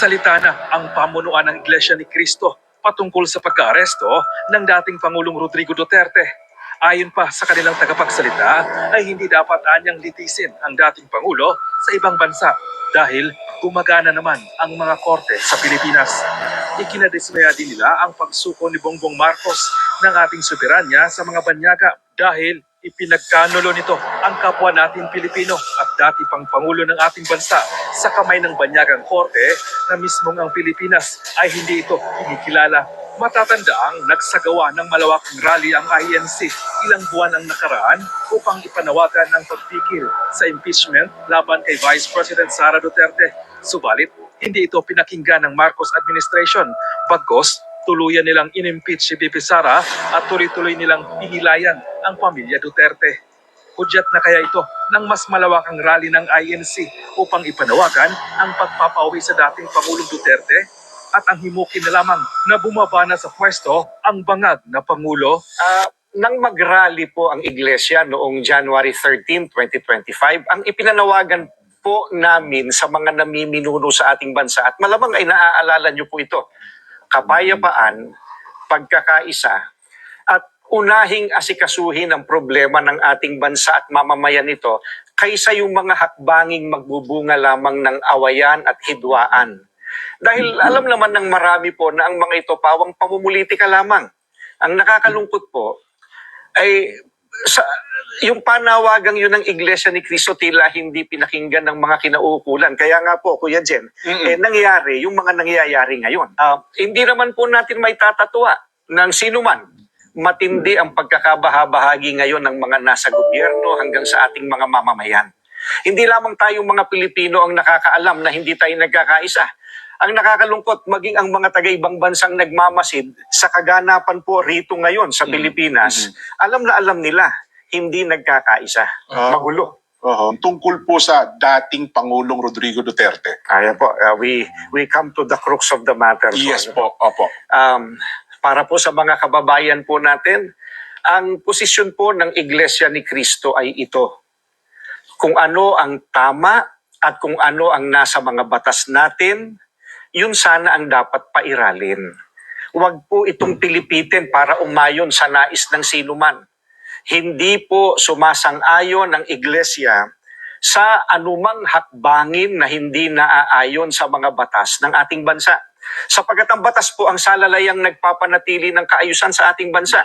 Nagsalita na ang pamunuan ng Iglesia ni Cristo patungkol sa pagkaaresto ng dating Pangulong Rodrigo Duterte. Ayon pa sa kanilang tagapagsalita ay hindi dapat anyang litisin ang dating Pangulo sa ibang bansa dahil gumagana naman ang mga korte sa Pilipinas. Ikinadismaya din nila ang pagsuko ni Bongbong Marcos ng ating soberanya sa mga banyaga dahil ipinagkanulo nito ang kapwa natin Pilipino at dati pang Pangulo ng ating bansa sa kamay ng banyagang korte na mismong ang Pilipinas ay hindi ito kinikilala. Matatanda ang nagsagawa ng malawakang rally ang INC ilang buwan ang nakaraan upang ipanawagan ng pagpikil sa impeachment laban kay Vice President Sara Duterte. Subalit, hindi ito pinakinggan ng Marcos administration. Bagos, tuluyan nilang inimpeach si BP Sara at tuloy-tuloy nilang pinilayan ang pamilya Duterte. Hudyat na kaya ito ng mas malawakang rally ng INC upang ipanawagan ang pagpapauwi sa dating Pangulong Duterte at ang himukin na lamang na bumaba na sa pwesto ang bangag na Pangulo Ah, nang mag-rally po ang iglesia noong January 13, 2025, ang ipinanawagan po namin sa mga namiminuno sa ating bansa at malamang ay naaalala niyo po ito, kapayapaan, pagkakaisa, at unahing asikasuhin ang problema ng ating bansa at mamamayan nito kaysa yung mga hakbanging magbubunga lamang ng awayan at hidwaan. Dahil alam naman ng marami po na ang mga ito pawang pamumulitika lamang. Ang nakakalungkot po ay sa yung panawagang yun ng Iglesia ni Cristo tila hindi pinakinggan ng mga kinauukulan. Kaya nga po, Kuya Jen, eh, nangyayari yung mga nangyayari ngayon. Ah, hindi naman po natin may tatatwa ng sino man. Matindi ang pagkakabahabahagi ngayon ng mga nasa gobyerno hanggang sa ating mga mamamayan. Hindi lamang tayong mga Pilipino ang nakakaalam na hindi tayo nagkakaisa. Ang nakakalungkot, maging ang mga taga-ibang bansang nagmamasid sa kaganapan po rito ngayon sa Pilipinas, alam na alam nila, hindi nagkakaisa. Ah. Magulo. Oo. Tungkol po sa dating Pangulong Rodrigo Duterte. Kaya po, uh, we, we come to the crux of the matter. Yes po, opo. Um, para po sa mga kababayan po natin, ang posisyon po ng Iglesia ni Cristo ay ito. Kung ano ang tama at kung ano ang nasa mga batas natin, yun sana ang dapat pairalin. Huwag po itong pilipitin para umayon sa nais ng sinuman. Hindi po sumasang-ayon ng Iglesia sa anumang hakbangin na hindi naaayon sa mga batas ng ating bansa. Sapagkat ang batas po ang salalayang nagpapanatili ng kaayusan sa ating bansa.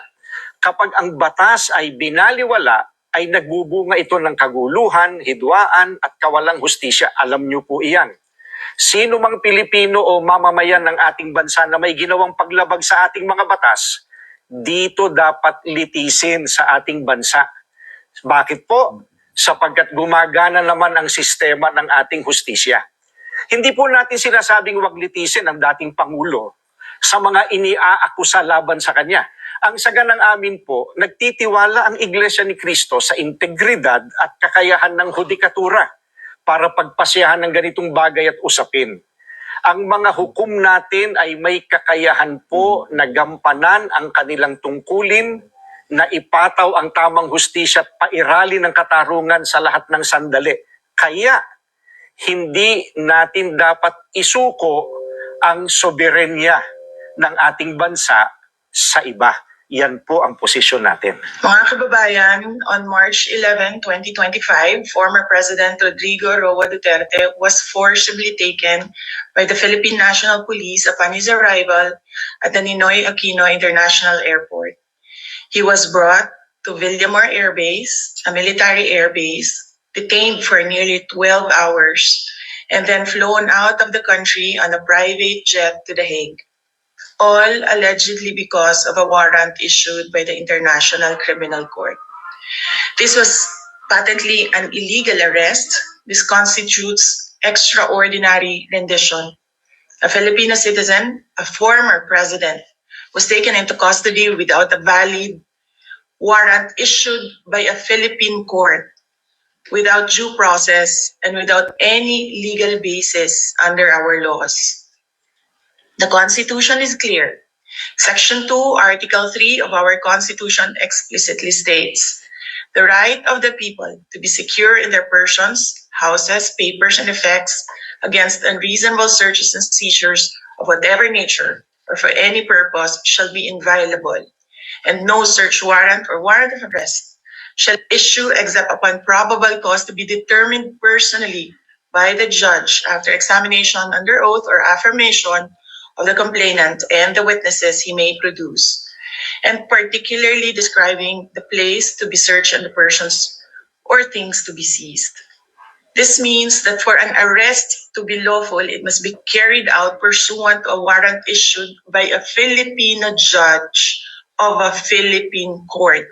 Kapag ang batas ay binaliwala, ay nagbubunga ito ng kaguluhan, hidwaan at kawalang hustisya. Alam niyo po iyan. Sino mang Pilipino o mamamayan ng ating bansa na may ginawang paglabag sa ating mga batas, dito dapat litisin sa ating bansa. Bakit po? Sapagkat gumagana naman ang sistema ng ating hustisya. Hindi po natin sinasabing wag litisin ang dating Pangulo sa mga iniaakusa laban sa kanya. Ang saga ng amin po, nagtitiwala ang Iglesia ni Cristo sa integridad at kakayahan ng hudikatura para pagpasyahan ng ganitong bagay at usapin. Ang mga hukom natin ay may kakayahan po na gampanan ang kanilang tungkulin, na ipataw ang tamang hustisya at pairali ng katarungan sa lahat ng sandali. Kaya, hindi natin dapat isuko ang soberenya ng ating bansa sa iba. Yan po ang posisyon natin. Mga kababayan, on March 11, 2025, former President Rodrigo Roa Duterte was forcibly taken by the Philippine National Police upon his arrival at the Ninoy Aquino International Airport. He was brought to Villamor Air Base, a military air base, detained for nearly 12 hours, and then flown out of the country on a private jet to The Hague all allegedly because of a warrant issued by the International Criminal Court. This was patently an illegal arrest. This constitutes extraordinary rendition. A Filipino citizen, a former president, was taken into custody without a valid warrant issued by a Philippine court without due process and without any legal basis under our laws. The Constitution is clear. Section 2, Article 3 of our Constitution explicitly states the right of the people to be secure in their persons, houses, papers, and effects against unreasonable searches and seizures of whatever nature or for any purpose shall be inviolable, and no search warrant or warrant of arrest shall issue except upon probable cause to be determined personally by the judge after examination under oath or affirmation of the complainant and the witnesses he may produce, and particularly describing the place to be searched and the persons or things to be seized. This means that for an arrest to be lawful, it must be carried out pursuant to a warrant issued by a Filipino judge of a Philippine court.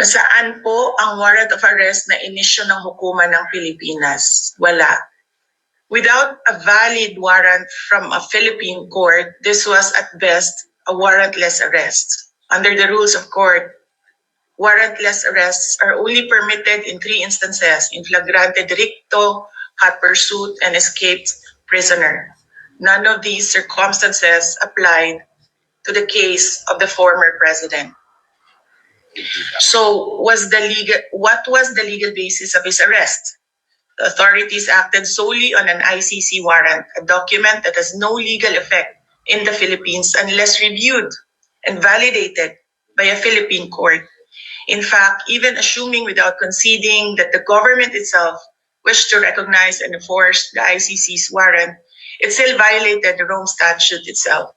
Nasaan po ang warrant of arrest na inisyo ng hukuman ng Pilipinas? Wala. Without a valid warrant from a Philippine court, this was at best a warrantless arrest. Under the rules of court, warrantless arrests are only permitted in three instances in flagrante delicto, hot pursuit, and escaped prisoner. None of these circumstances applied to the case of the former president. So was the legal what was the legal basis of his arrest? Authorities acted solely on an ICC warrant, a document that has no legal effect in the Philippines unless reviewed and validated by a Philippine court. In fact, even assuming without conceding that the government itself wished to recognize and enforce the ICC's warrant, it still violated the Rome Statute itself.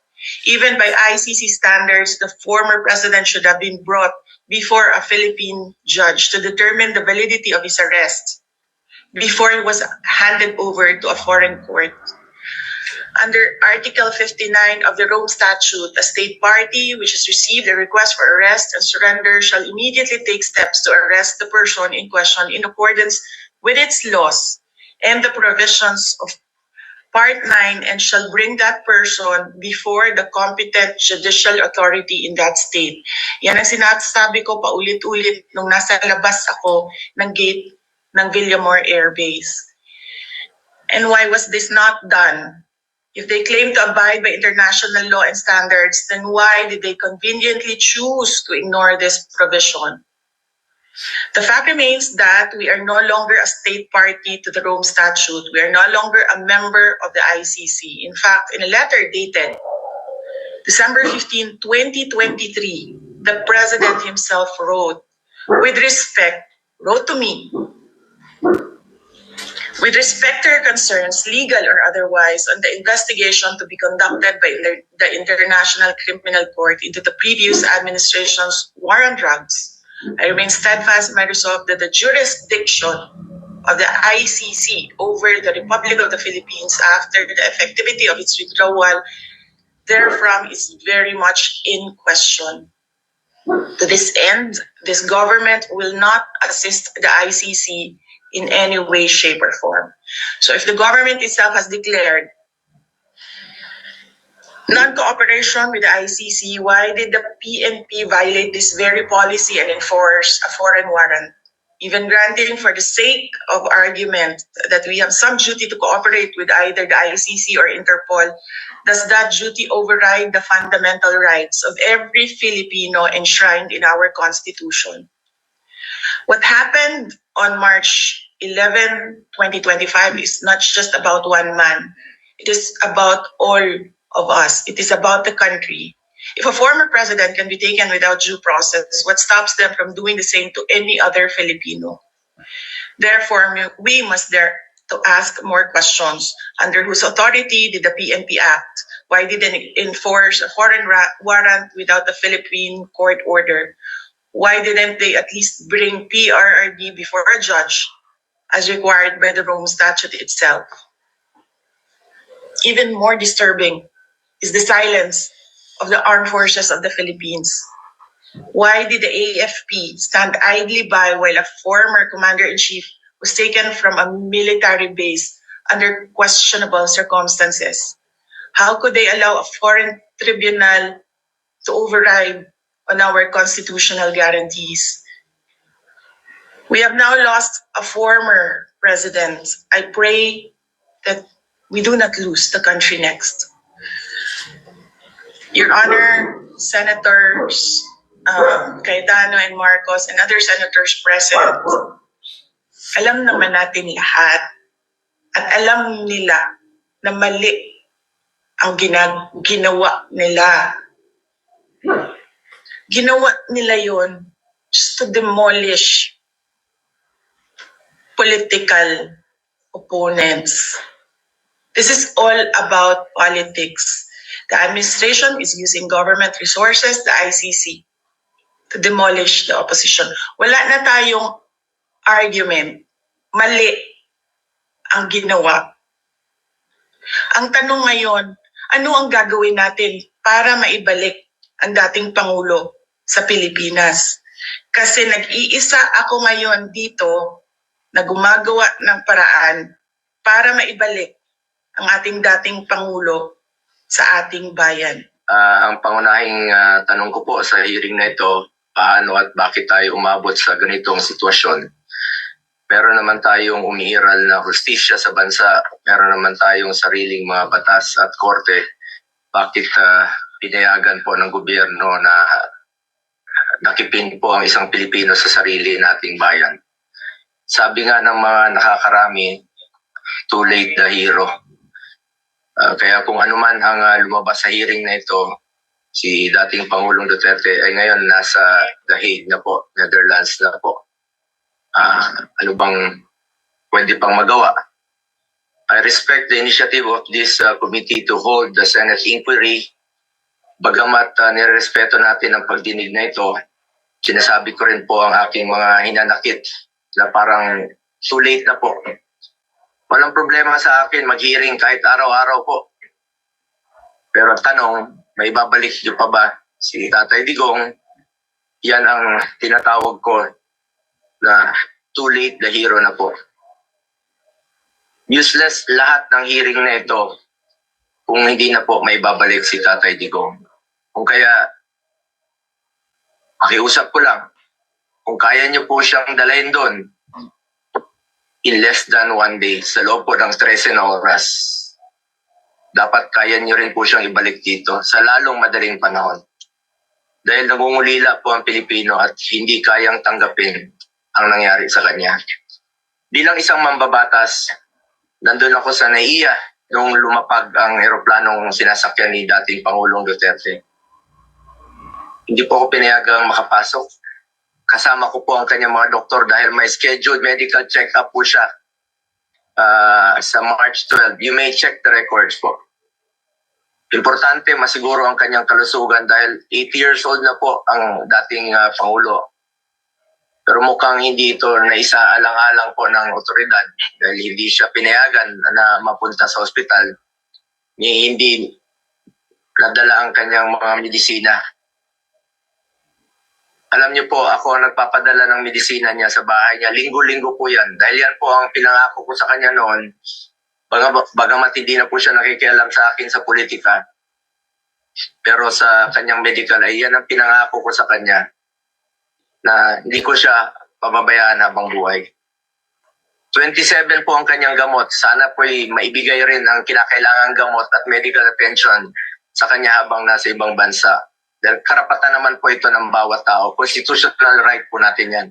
Even by ICC standards, the former president should have been brought before a Philippine judge to determine the validity of his arrest before it was handed over to a foreign court. Under Article 59 of the Rome Statute, a state party which has received a request for arrest and surrender shall immediately take steps to arrest the person in question in accordance with its laws and the provisions of Part 9 and shall bring that person before the competent judicial authority in that state. Yan ang sinasabi ko paulit-ulit nung nasa labas ako ng gate ng Villamor Air Base. And why was this not done? If they claim to abide by international law and standards, then why did they conveniently choose to ignore this provision? The fact remains that we are no longer a state party to the Rome Statute. We are no longer a member of the ICC. In fact, in a letter dated December 15, 2023, the President himself wrote, with respect, wrote to me, with respect to your concerns, legal or otherwise, on the investigation to be conducted by the International Criminal Court into the previous administration's war on drugs, I remain steadfast in my resolve that the jurisdiction of the ICC over the Republic of the Philippines after the effectivity of its withdrawal therefrom is very much in question. To this end, this government will not assist the ICC in any way, shape, or form. So if the government itself has declared non-cooperation with the ICC, why did the PNP violate this very policy and enforce a foreign warrant? Even granting for the sake of argument that we have some duty to cooperate with either the ICC or Interpol, does that duty override the fundamental rights of every Filipino enshrined in our Constitution? What happened on March 11, 2025 is not just about one man. It is about all of us. It is about the country. If a former president can be taken without due process, what stops them from doing the same to any other Filipino? Therefore, we must dare to ask more questions. Under whose authority did the PNP act? Why did they enforce a foreign ra- warrant without a Philippine court order? Why didn't they at least bring PRRD before a judge as required by the Rome Statute itself? Even more disturbing is the silence of the armed forces of the Philippines. Why did the AFP stand idly by while a former commander in chief was taken from a military base under questionable circumstances? How could they allow a foreign tribunal to override on our constitutional guarantees? We have now lost a former president. I pray that we do not lose the country next. Your Honor, Senators, um, Cayetano and Marcos and other senators present, alam naman natin lahat at alam nila na mali ang ginag ginawa nila. Ginawa nila yon just to demolish political opponents. This is all about politics. The administration is using government resources, the ICC, to demolish the opposition. Wala na tayong argument. Mali ang ginawa. Ang tanong ngayon, ano ang gagawin natin para maibalik ang dating Pangulo sa Pilipinas? Kasi nag-iisa ako ngayon dito na gumagawa ng paraan para maibalik ang ating dating Pangulo sa ating bayan. Ah, ang pangunahing ah, tanong ko po sa hearing na ito, paano at bakit tayo umabot sa ganitong sitwasyon? Meron naman tayong umiiral na hustisya sa bansa, meron naman tayong sariling mga batas at korte. Bakit ah, pinayagan po ng gobyerno na nakipin po ang isang Pilipino sa sarili nating bayan? Sabi nga ng mga nakakarami, too late the hero. Ah, kaya kung ano man ang ah, lumabas sa hearing na ito, si dating Pangulong Duterte ay ngayon nasa The Hague na po, Netherlands na po. Ah, ano bang pwede pang magawa? I respect the initiative of this ah, committee to hold the Senate inquiry. Bagamat uh, nirespeto natin ang pagdinig na ito, sinasabi ko rin po ang aking mga hinanakit na parang too late na po. Walang problema sa akin mag-hearing kahit araw-araw po. Pero tanong, may babalik niyo pa ba si Tatay Digong? Yan ang tinatawag ko na too late the hero na po. Useless lahat ng hearing na ito kung hindi na po may babalik si Tatay Digong. Kung kaya, pakiusap ko lang, kung kaya niyo po siyang dalhin doon, in less than one day sa loob po ng 13 na oras. Dapat kaya niyo rin po siyang ibalik dito sa lalong madaling panahon. Dahil nangungulila po ang Pilipino at hindi kayang tanggapin ang nangyari sa kanya. Bilang isang mambabatas, nandun ako sa NAIA nung lumapag ang eroplanong sinasakyan ni dating Pangulong Duterte. Hindi po ako pinayagang makapasok kasama ko po ang kanyang mga doktor dahil may scheduled medical check-up po siya ah, sa March 12. You may check the records po. Importante, masiguro ang kanyang kalusugan dahil 80 years old na po ang dating ah, Pangulo. Pero mukhang hindi ito na isaalang-alang po ng otoridad dahil hindi siya pinayagan na mapunta sa ospital. Hindi nadala ang kanyang mga medisina alam niyo po, ako ang nagpapadala ng medisina niya sa bahay niya. Linggo-linggo po yan. Dahil yan po ang pinangako ko sa kanya noon. Baga, bagamat hindi na po siya nakikialam sa akin sa politika. Pero sa kanyang medical, ay yan ang pinangako ko sa kanya. Na hindi ko siya pababayaan habang buhay. 27 po ang kanyang gamot. Sana po maibigay rin ang kinakailangang gamot at medical attention sa kanya habang nasa ibang bansa. Dahil karapatan naman po ito ng bawat tao. Constitutional right po natin yan.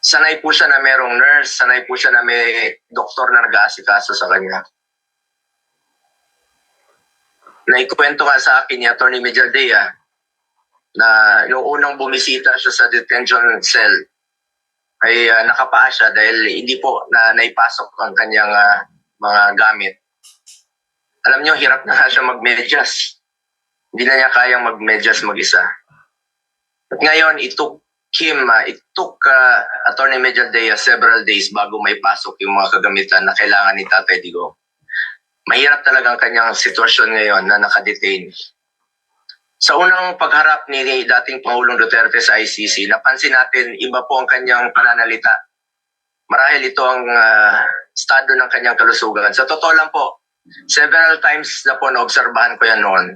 Sanay po siya na merong nurse, sanay po siya na may doktor na nag-aasikaso sa kanya. Naikwento nga sa akin ni Atty. Mejaldea na yung unang bumisita siya sa detention cell ay ah, nakapaa siya dahil hindi po na naipasok ang kanyang ah, mga gamit. Alam niyo, hirap na siya mag-medyas hindi na niya kayang mag-medyas mag-isa. At ngayon, it took him, uh, it took uh, Attorney Medialdea several days bago may pasok yung mga kagamitan na kailangan ni Tatay Digo. Mahirap talaga ang kanyang sitwasyon ngayon na nakadetain. Sa unang pagharap ni dating Pangulong Duterte sa ICC, napansin natin iba po ang kanyang pananalita. Marahil ito ang uh, estado ng kanyang kalusugan. Sa totoo lang po, several times na po naobserbahan ko yan noon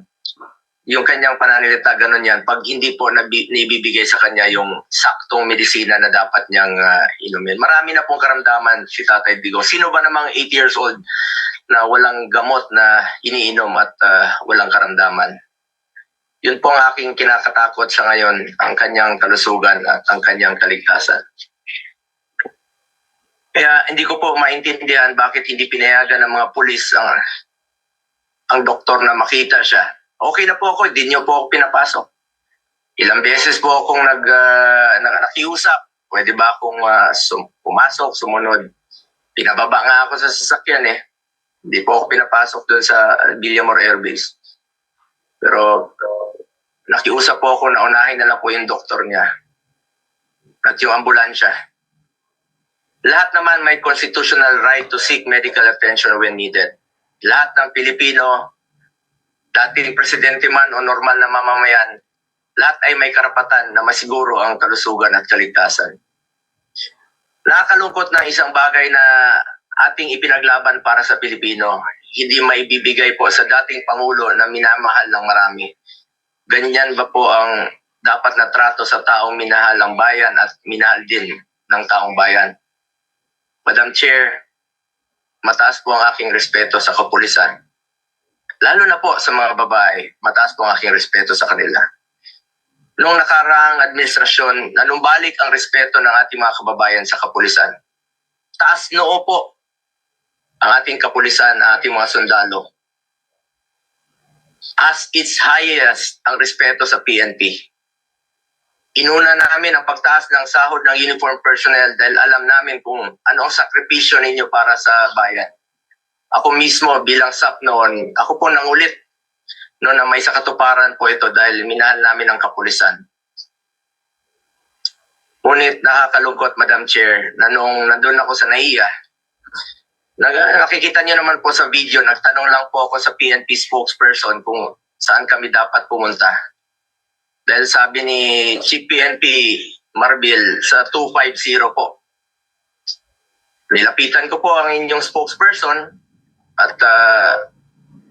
yung kanyang pananalita, ganun yan, pag hindi po naibibigay sa kanya yung saktong medisina na dapat niyang ah, inumin. Marami na pong karamdaman si Tatay Digong. Sino ba namang 8 years old na walang gamot na iniinom at ah, walang karamdaman? Yun po ang aking kinakatakot sa ngayon, ang kanyang kalusugan at ang kanyang kaligtasan. Kaya hindi ko po maintindihan bakit hindi pinayagan ng mga pulis ang ang doktor na makita siya. Okay na po ako, hindi niyo po ako pinapasok. Ilang beses po akong nag, ah, na- nakiusap. Pwede ba akong ah, sum- pumasok, sumunod? Pinababa nga ako sa sasakyan eh. Hindi po ako pinapasok doon sa ah, Villamor Air Base. Pero nakiusap po ako na unahin na lang po yung doktor niya. At yung ambulansya. Lahat naman may constitutional right to seek medical attention when needed. Lahat ng Pilipino, dating presidente man o normal na mamamayan, lahat ay may karapatan na masiguro ang kalusugan at kaligtasan. Nakakalungkot na isang bagay na ating ipinaglaban para sa Pilipino, hindi maibibigay po sa dating Pangulo na minamahal ng marami. Ganyan ba po ang dapat na trato sa taong minahal ang bayan at minahal din ng taong bayan? Madam Chair, mataas po ang aking respeto sa kapulisan. Lalo na po sa mga babae, mataas po ang aking respeto sa kanila. Noong nakaraang administrasyon, nanumbalik ang respeto ng ating mga kababayan sa kapulisan. Taas noo po ang ating kapulisan, ang ating mga sundalo. As its highest ang respeto sa PNP. Inuna namin ang pagtaas ng sahod ng uniform personnel dahil alam namin kung ano ang sakripisyo ninyo para sa bayan. Ako mismo bilang SAP noon, ako po nangulit noon na may sakatuparan po ito dahil minahal namin ang kapulisan. Ngunit nakakalungkot, Madam Chair, na nung nandun ako sa NAIA, nag- nakikita niyo naman po sa video, nagtanong lang po ako sa PNP spokesperson kung saan kami dapat pumunta. Dahil sabi ni Chief PNP Marbil sa 250 po. Nilapitan ko po ang inyong spokesperson at ah,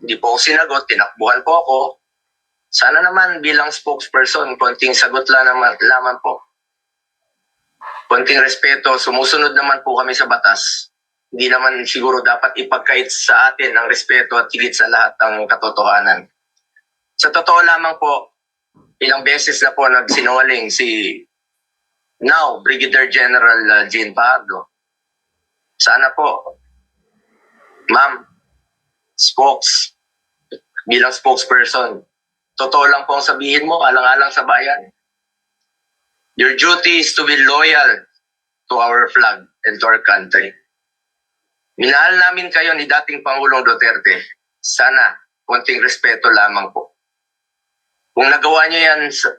hindi po ako sinagot, tinakbuhan po ako. Sana naman bilang spokesperson, konting sagot lang naman, lamang po. Konting respeto, sumusunod naman po kami sa batas. Hindi naman siguro dapat ipagkait sa atin ang respeto at higit sa lahat ang katotohanan. Sa totoo lamang po, ilang beses na po nagsinungaling si now Brigadier General uh, Jean Pardo. Sana po, ma'am, spokes, bilang spokesperson, totoo lang po ang sabihin mo, alang-alang sa bayan. Your duty is to be loyal to our flag and to our country. Minahal namin kayo ni dating Pangulong Duterte. Sana, konting respeto lamang po. Kung nagawa niyo yan sa,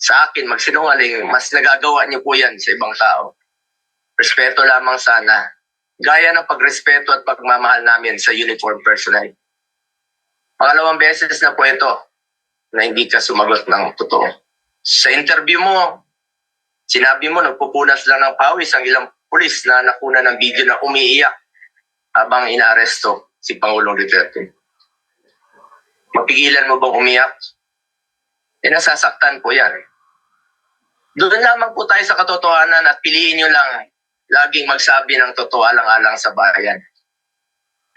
sa akin, magsinungaling, mas nagagawa niyo po yan sa ibang tao. Respeto lamang sana. Gaya ng pagrespeto at pagmamahal namin sa uniform personnel. Pangalawang beses na po ito na hindi ka sumagot ng totoo. Sa interview mo, sinabi mo nagpupunas lang ng pawis ang ilang pulis na nakuna ng video na umiiyak habang inaaresto si Pangulong Duterte. Mapigilan mo bang umiyak? Eh, nasasaktan po yan. Doon lamang po tayo sa katotohanan at piliin nyo lang laging magsabi ng totoo alang-alang sa bayan.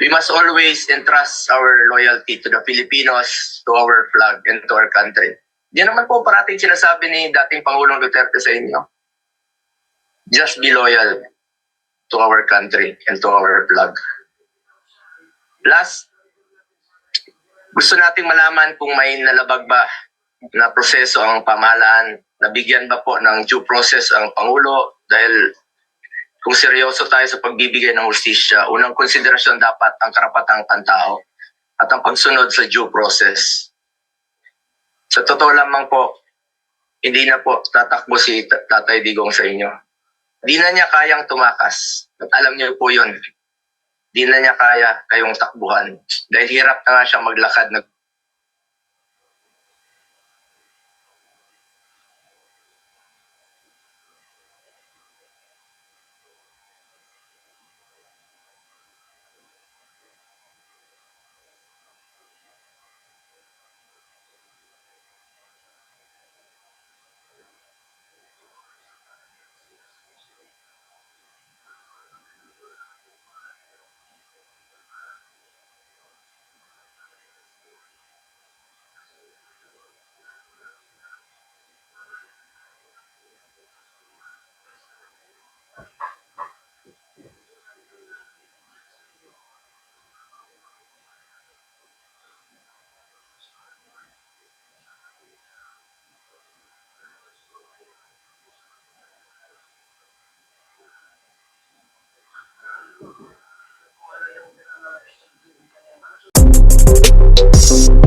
We must always entrust our loyalty to the Filipinos, to our flag, and to our country. Yan naman po parating sinasabi ni dating Pangulong Duterte sa inyo. Just be loyal to our country and to our flag. Last, gusto nating malaman kung may nalabag ba na proseso ang pamahalaan, nabigyan ba po ng due process ang Pangulo dahil kung seryoso tayo sa pagbibigay ng hustisya, unang konsiderasyon dapat ang karapatang pantao at ang pagsunod sa due process. Sa totoo lamang po, hindi na po tatakbo si Tatay Digong sa inyo. Di na niya kayang tumakas. At alam niyo po yun. Di na niya kaya kayong takbuhan. Dahil hirap na nga siya maglakad. Nag Thank